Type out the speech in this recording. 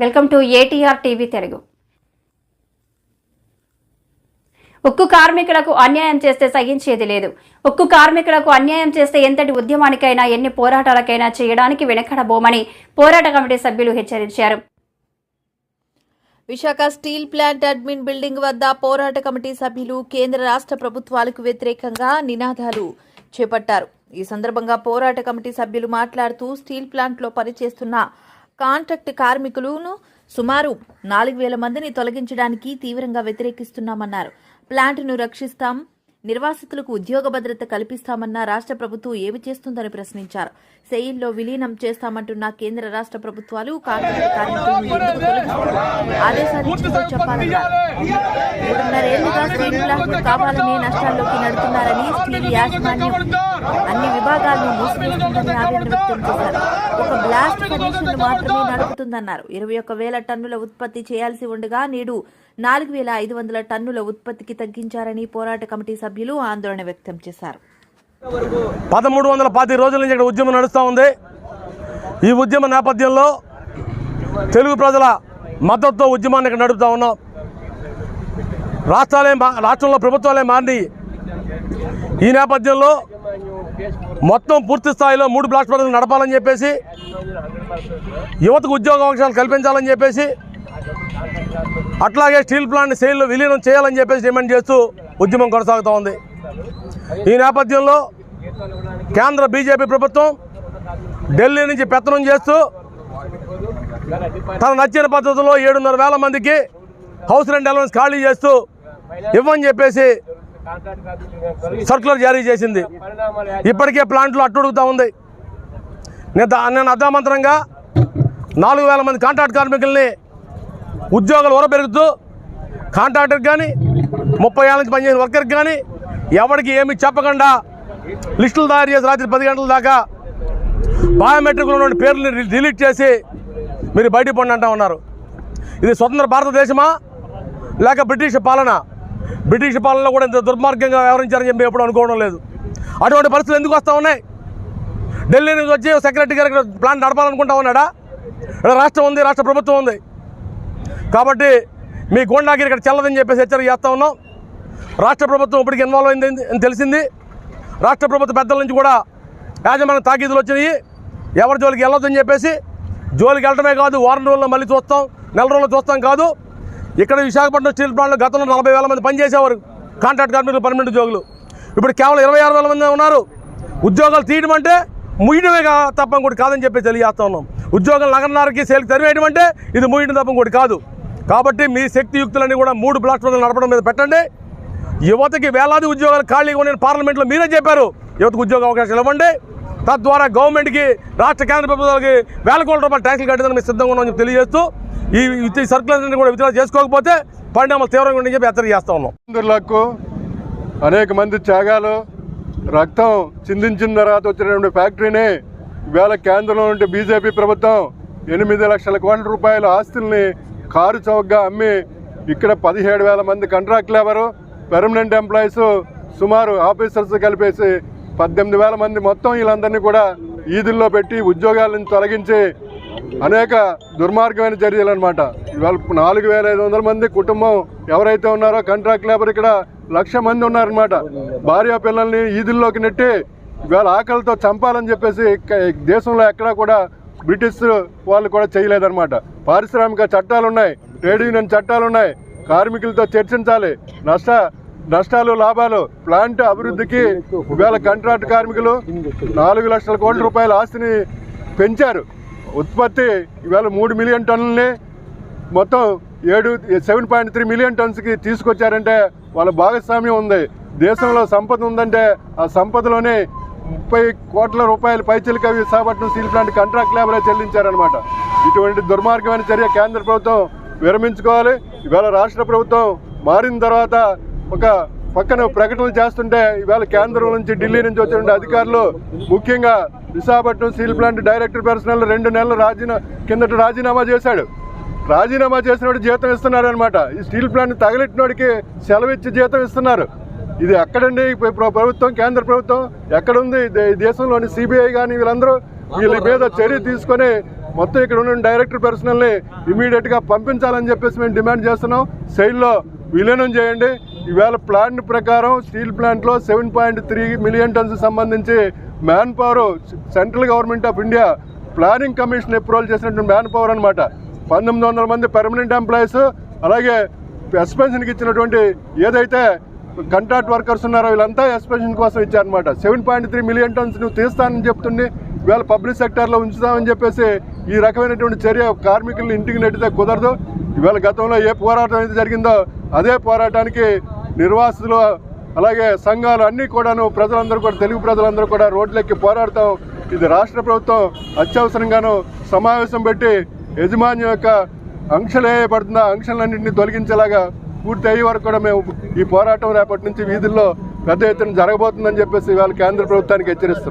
Welcome to ATR TV Telugu. ఉక్కు కార్మికులకు అన్యాయం చేస్తే సహించేది లేదు. ఉక్కు కార్మికులకు అన్యాయం చేస్తే ఎంతటి ఉద్యమానికైనా ఎన్ని పోరాటాలకైనా చేయడానికి వెనకడబోమని పోరాట కమిటీ సభ్యులు హెచ్చరించారు. Visakha steel plant admin building వద్ద పోరాట కమిటీ సభ్యులు కేంద్ర రాష్ట్ర ప్రభుత్వాలకు వ్యతిరేకంగా నినాదాలు చేపట్టారు. ఈ సందర్భంగా పోరాట కమిటీ సభ్యులు మాట్లాడుతూ స్టీల్ ప్లాంట్లో పనిచేస్తున్న కాంట్రాక్ట్ కార్మికులను సుమారు నాలుగు వేల మందిని తొలగించడానికి తీవ్రంగా వ్యతిరేకిస్తున్నామన్నారు. ప్లాంట్ను రక్షిస్తాం నిర్వాసితులకు ఉద్యోగ భద్రత కల్పిస్తామన్న రాష్ట్ర ప్రభుత్వం ఏమి చేస్తుందని ప్రశ్నించారు. సెయిల్లో విలీనం చేస్తామంటున్న కేంద్ర రాష్ట్ర ప్రభుత్వాలు కాంట్రాక్ట్ కార్మికులను ఆదేశాలు చెప్పాలన్నారు మూడున్నరేళ్ళుగా కావాలని నష్టాల్లోకి నడుతున్నారని స్టీల్ యాజమాన్యం అన్ని విభాగాలను మూసివేస్తుందని ఆవేదన వ్యక్తం చేశారు. ఒక బ్లాస్ట్ ఫర్నిచర్ను మాత్రమే నడుపుతుందన్నారు. ఇరవై ఒక్క వేల టన్నుల ఉత్పత్తి చేయాల్సి ఉండగా నేడు నాలుగు వేల ఐదు వందల టన్నుల ఉత్పత్తికి తగ్గించారని పోరాట కమిటీ సభ్యులు ఆందోళన వ్యక్తం చేశారు. పదమూడు వందల పాతి రోజుల నుంచి ఇక్కడ ఉద్యమం నడుస్తూ ఉంది. ఈ ఉద్యమ నేపథ్యంలో తెలుగు ప్రజల మద్దతుతో ఉద్యమాన్ని ఇక్కడ నడుపుతా ఉన్నాం. రాష్ట్రాలే మా రాష్ట్రంలో ప్రభుత్వాలే మారి ఈ నేపథ్యంలో మొత్తం పూర్తి స్థాయిలో మూడు బ్లాక్ పనులు నడపాలని చెప్పేసి యువతకు ఉద్యోగ అవకాశాలు కల్పించాలని చెప్పేసి అట్లాగే స్టీల్ ప్లాంట్ సేల్లో విలీనం చేయాలని చెప్పేసి డిమాండ్ చేస్తూ ఉద్యమం కొనసాగుతూ ఉంది. ఈ నేపథ్యంలో కేంద్ర బీజేపీ ప్రభుత్వం ఢిల్లీ నుంచి పెత్తనం చేస్తూ తన నచ్చిన పద్ధతిలో ఏడున్నర వేల మందికి హౌస్ రెంట్ అలవెన్స్ ఖాళీ చేస్తూ ఇవ్వని చెప్పేసి సర్కులర్ జారీ చేసింది. ఇప్పటికే ప్లాంట్లో అట్టుడుగుతూ ఉంది. నేను నేను అర్ధమంతరంగా నాలుగు వేల మంది కాంట్రాక్ట్ కార్మికుల్ని ఉద్యోగాలు ఊరబెరుగుతూ కాంట్రాక్టర్కి కానీ ముప్పై ఏళ్ళ నుంచి పనిచేసిన వర్కర్కి కానీ ఎవరికి ఏమి చెప్పకుండా లిస్టులు తయారు చేసి రాత్రి పది గంటల దాకా బయోమెట్రిక్లో ఉన్న పేర్లు డిలీట్ చేసి మీరు బయటికి పండి అంటా ఉన్నారు. ఇది స్వతంత్ర భారతదేశమా? లేక బ్రిటిష్ పాలన? బ్రిటిష్ పాలనలో కూడా ఇంత దుర్మార్గంగా వ్యవహరించారని చెప్పి ఎప్పుడు అనుకోవడం లేదు. అటువంటి పరిస్థితులు ఎందుకు వస్తూ ఉన్నాయి? ఢిల్లీ నుంచి వచ్చి సెక్రటరీ గారు ప్లాన్ నడపాలనుకుంటా ఉన్నాడా? ఇక్కడ రాష్ట్రం ఉంది రాష్ట్ర ప్రభుత్వం ఉంది. కాబట్టి మీ గోండాగిరి ఇక్కడ చెల్లదని చెప్పేసి హెచ్చరిక చేస్తూ ఉన్నాం. రాష్ట్ర ప్రభుత్వం ఇప్పటికి ఇన్వాల్వ్ అయింది అని తెలిసింది. రాష్ట్ర ప్రభుత్వ పెద్దల నుంచి కూడా యాజమాన్య తాకీదులు వచ్చినాయి. ఎవరి జోలికి వెళ్ళొద్దని చెప్పేసి జోలికి వెళ్ళడమే కాదు వారం రోజుల్లో మళ్ళీ చూస్తాం నెల రోజుల్లో చూస్తాం కాదు. ఇక్కడ విశాఖపట్నం స్టీల్ ప్లాంట్లో గతంలో నలభై వేల మంది పనిచేసేవారు కాంట్రాక్ట్ కార్మికులు పర్మనెంట్ ఉద్యోగులు. ఇప్పుడు కేవలం ఇరవై ఆరు వేల మంది ఉన్నారు. ఉద్యోగాలు తీయడం అంటే ముయ్యడమే తప్పం తప్ప ఇంకోటి కాదని చెప్పి తెలియజేస్తా ఉన్నాం. ఉద్యోగాలు నగరనారకి సేల్కి తరివేయడం అంటే ఇది ముయ్యడం తప్ప ఇంకోటి కాదు. కాబట్టి మీ శక్తియుక్తులన్నీ కూడా మూడు బ్లాక్ నడపడం మీద పెట్టండి. యువతకి వేలాది ఉద్యోగాలు ఖాళీగా ఉన్నాయని పార్లమెంట్లో మీరే చెప్పారు. యువతకు ఉద్యోగ అవకాశాలు ఇవ్వండి. తద్వారా గవర్నమెంట్కి రాష్ట్ర కేంద్ర ప్రభుత్వాలకి వేల కోట్ల రూపాయలు ట్యాక్స్లు కట్టిందని మేము సిద్ధంగా ఉన్నామని చెప్పి తెలియజేస్తూ ఈ ఈ సర్కులర్ని కూడా విత్డ్రా చేసుకోకపోతే పరిణామాలు తీవ్రంగా ఉండని చెప్పి హెచ్చరిక చేస్తా ఉన్నాం. లకు అనేక మంది త్యాగాలు రక్తం చిందించిన తర్వాత వచ్చినటువంటి ఫ్యాక్టరీని ఇవాళ కేంద్రంలో ఉండే బీజేపీ ప్రభుత్వం ఎనిమిది లక్షల కోట్ల రూపాయల ఆస్తుల్ని కారు చౌకగా అమ్మి ఇక్కడ పదిహేడు వేల మంది కంట్రాక్ట్ లేబరు పెర్మనెంట్ ఎంప్లాయీస్ సుమారు ఆఫీసర్స్ కలిపేసి పద్దెనిమిది వేల మంది మొత్తం వీళ్ళందరినీ కూడా ఈదుల్లో పెట్టి ఉద్యోగాలను తొలగించి అనేక దుర్మార్గమైన చర్యలు అనమాట ఇవాళ నాలుగు వేల ఐదు వందల మంది కుటుంబం ఎవరైతే ఉన్నారో కాంట్రాక్ట్ లేబర్ ఇక్కడ లక్ష మంది ఉన్నారనమాట భార్య పిల్లల్ని ఈదుల్లోకి నెట్టి ఇవాళ ఆకలితో చంపాలని చెప్పేసి దేశంలో ఎక్కడా కూడా బ్రిటిష్ వాళ్ళు కూడా చేయలేదన్నమాట. పారిశ్రామిక చట్టాలు ఉన్నాయి ట్రేడ్ యూనియన్ చట్టాలు ఉన్నాయి కార్మికులతో చర్చించాలి. నష్ట నష్టాలు లాభాలు ప్లాంట్ అభివృద్ధికి వేల కాంట్రాక్ట్ కార్మికులు నాలుగు లక్షల కోట్ల రూపాయల ఆస్తిని పెంచారు. ఉత్పత్తి ఇవాళ మూడు మిలియన్ టన్నుల్ని మొత్తం ఏడు సెవెన్ పాయింట్ త్రీ మిలియన్ టన్స్కి తీసుకొచ్చారంటే వాళ్ళ భాగస్వామ్యం ఉంది. దేశంలో సంపద ఉందంటే ఆ సంపదలోనే ముప్పై కోట్ల రూపాయలు పైచలిక విశాఖపట్నం స్టీల్ ప్లాంట్ కాంట్రాక్ట్ లేబరే చెల్లించారనమాట ఇటువంటి దుర్మార్గమైన చర్య కేంద్ర ప్రభుత్వం విరమించుకోవాలి. ఇవాళ రాష్ట్ర ప్రభుత్వం మారిన తర్వాత ఒక పక్కన ప్రకటనలు చేస్తుంటే ఇవాళ కేంద్రం నుంచి ఢిల్లీ నుంచి వచ్చిన అధికారులు ముఖ్యంగా Visakhapatnam steel plant director personnel రెండు నెలలు రాజీనా కిందట రాజీనామా చేశాడు. రాజీనామా చేసినోడు జీతం ఇస్తున్నారు అనమాట ఈ స్టీల్ ప్లాంట్ తగలెట్టినోడికి సెలవు ఇచ్చి జీతం ఇస్తున్నారు. ఇది ఎక్కడండి? ప్రభుత్వం కేంద్ర ప్రభుత్వం ఎక్కడుంది? దే- ఈ దేశంలోని సిబిఐ కానీ వీళ్ళందరూ వీళ్ళ మీద చర్య తీసుకొని మొత్తం ఇక్కడ ఉన్న డైరెక్టర్ పర్సనల్ని ఇమీడియట్గా పంపించాలని చెప్పేసి మేము డిమాండ్ చేస్తున్నాం. శైలిలో విలీనం చేయండి. ఈవేళ ప్లాన్ ప్రకారం స్టీల్ ప్లాంట్లో seven point three million tons సంబంధించి man power central government of India planning commission approval చేసినటువంటి మ్యాన్ పవర్ అనమాట పంతొమ్మిది వందల మంది పర్మనెంట్ ఎంప్లాయీస్ అలాగే ఎక్స్పెన్షన్కి ఇచ్చినటువంటి ఏదైతే కంట్రాక్ట్ వర్కర్స్ ఉన్నారో వీళ్ళంతా ఎక్స్పెన్షన్ కోసం ఇచ్చారనమాట seven point three million tons నువ్వు తీస్తానని చెప్తుంది. వీళ్ళ పబ్లిక్ సెక్టర్లో ఉంచుతామని చెప్పేసి ఈ రకమైనటువంటి చర్య కార్మికులను ఇంటికి నెట్టితే కుదరదు. ఇవాళ గతంలో ఏ పోరాటం అయితే జరిగిందో అదే పోరాటానికి నిర్వాసితులు అలాగే సంఘాలు అన్నీ కూడాను ప్రజలందరూ కూడా తెలుగు ప్రజలందరూ కూడా రోడ్లెక్కి పోరాడతాం. ఇది రాష్ట్ర ప్రభుత్వం అత్యవసరంగాను సమావేశం పెట్టి యజమాన్యం యొక్క ఆంక్షలు ఏ ఆంక్షలన్నింటినీ తొలగించేలాగా పూర్తి అయ్యే వరకు కూడా మేము ఈ పోరాటం రేపటి నుంచి వీధుల్లో పెద్ద ఎత్తున జరగబోతుందని చెప్పేసి ఇవాళ కేంద్ర ప్రభుత్వానికి హెచ్చరిస్తున్నాం.